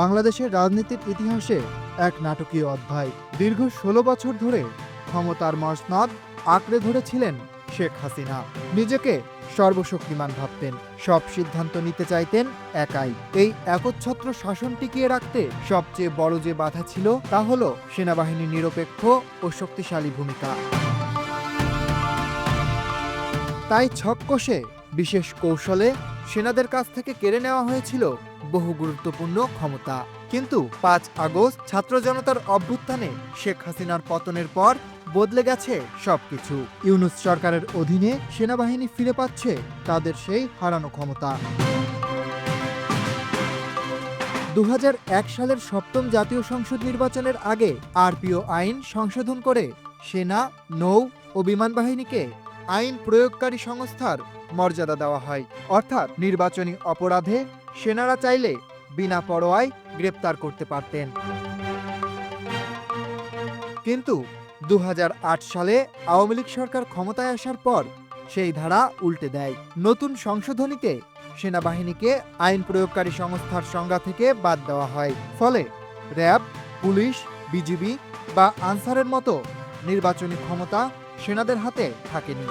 বাংলাদেশের রাজনীতির ইতিহাসে এক নাটকীয় অধ্যায়। দীর্ঘ ষোলো বছর ধরে ক্ষমতার মসনদ আঁকড়ে ধরেছিলেন শেখ হাসিনা। নিজেকে সর্বশক্তিমান ভাবতেন, সব সিদ্ধান্ত নিতে চাইতেন একাই। এই একচ্ছত্র শাসন টিকিয়ে রাখতে সবচেয়ে বড় যে বাধা ছিল, তা হল সেনাবাহিনীর নিরপেক্ষ ও শক্তিশালী ভূমিকা। তাই ছক কষে বিশেষ কৌশলে সেনাদের কাছ থেকে কেড়ে নেওয়া হয়েছিল বহু গুরুত্বপূর্ণ ক্ষমতা। কিন্তু পাঁচ আগস্ট ছাত্র জনতার অভ্যুত্থানে শেখ হাসিনার পতনের পর বদলে গেছে সবকিছু। ইউনুস সরকারের অধীনে সেনাবাহিনী ফিরে পাচ্ছে তাদের সেই হারানো ক্ষমতা। দু হাজার এক সালের সপ্তম জাতীয় সংসদ নির্বাচনের আগে আরপিও আইন সংশোধন করে সেনা, নৌ ও বিমান বাহিনীকে আইন প্রয়োগকারী সংস্থার মর্যাদা দেওয়া হয়। অর্থাৎ নির্বাচনী অপরাধে সেনারা চাইলে বিনা পরোয়ায় গ্রেপ্তার করতে পারতেন। কিন্তু দু সালে আওয়ামী লীগ সরকার ক্ষমতায় আসার পর সেই ধারা উল্টে দেয়। নতুন সংশোধনীতে সেনাবাহিনীকে আইন প্রয়োগকারী সংস্থার সংজ্ঞা থেকে বাদ দেওয়া হয়। ফলে র্যাব, পুলিশ, বিজিবি বা আনসারের মতো নির্বাচনী ক্ষমতা সেনাদের হাতে থাকেনি।